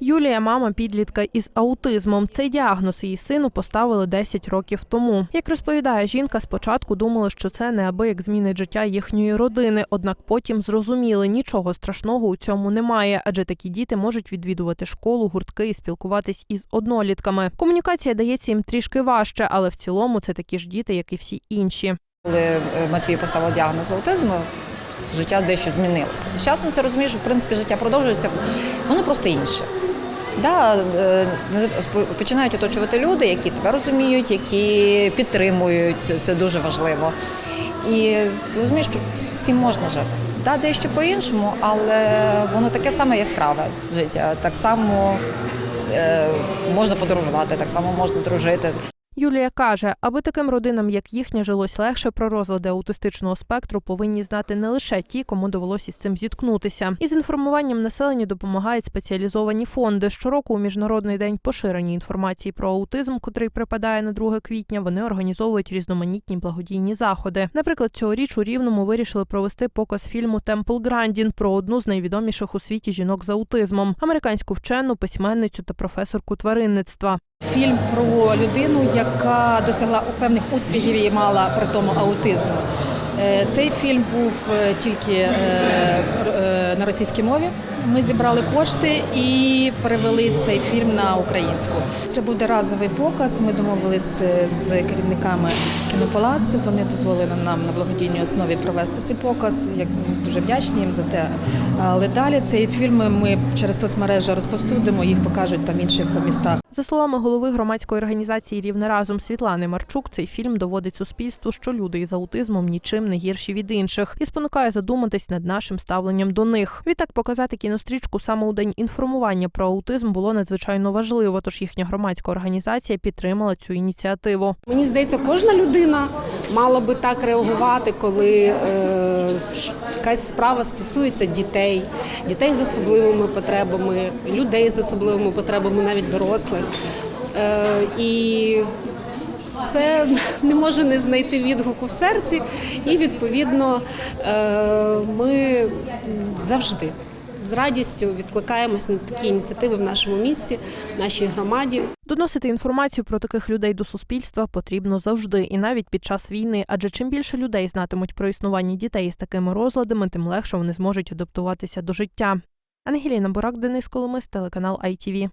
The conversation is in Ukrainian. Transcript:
Юлія, мама підлітка із аутизмом. Цей діагноз її сину поставили 10 років тому. Як розповідає жінка, спочатку думали, що це неабияк змінить життя їхньої родини. Однак потім зрозуміли, нічого страшного у цьому немає, адже такі діти можуть відвідувати школу, гуртки і спілкуватись із однолітками. Комунікація дається їм трішки важче, але в цілому це такі ж діти, як і всі інші. Коли е, Матвій поставив діагноз аутизму, життя дещо змінилося. З часом ти розумієш, в принципі життя продовжується, воно просто інше. Да, е, починають оточувати люди, які тебе розуміють, які підтримують, це, дуже важливо. І розумієш, що всім можна жити. Да, дещо по-іншому, але воно таке саме яскраве життя. Так само е, можна подорожувати, так само можна дружити. Юлія каже, аби таким родинам, як їхня, жилось легше про розлади аутистичного спектру, повинні знати не лише ті, кому довелося із цим зіткнутися. Із інформуванням населення допомагають спеціалізовані фонди. Щороку у міжнародний день поширення інформації про аутизм, котрий припадає на 2 квітня. Вони організовують різноманітні благодійні заходи. Наприклад, цьогоріч у Рівному вирішили провести показ фільму Темпл Грандін про одну з найвідоміших у світі жінок з аутизмом американську вчену, письменницю та професорку тваринництва. Фільм про людину, яка досягла певних успіхів і мала при тому аутизм. Е, Цей фільм був е, тільки е, на російській мові. Ми зібрали кошти і перевели цей фільм на українську. Це буде разовий показ. Ми домовилися з керівниками кінопалацу. Вони дозволили нам на благодійній основі провести цей показ. Як дуже вдячні їм за те. Але далі цей фільм ми через соцмережі розповсюдимо, їх покажуть там інших містах. За словами голови громадської організації Рівне разом Світлани Марчук, цей фільм доводить суспільству, що люди із аутизмом нічим не гірші від інших, і спонукає задуматись над нашим ставленням до них. Відтак показати кінострічку саме у день інформування про аутизм було надзвичайно важливо. Тож їхня громадська організація підтримала цю ініціативу. Мені здається, кожна людина мала би так реагувати, коли е, якась справа стосується дітей, дітей з особливими потребами, людей з особливими потребами, навіть дорослих. Е, і це не може не знайти відгуку в серці, і відповідно е, ми завжди з радістю відкликаємось на такі ініціативи в нашому місті, в нашій громаді. Доносити інформацію про таких людей до суспільства потрібно завжди, і навіть під час війни. Адже чим більше людей знатимуть про існування дітей з такими розладами, тим легше вони зможуть адаптуватися до життя. Ангеліна Бурак, Денис Коломис, телеканал ITV.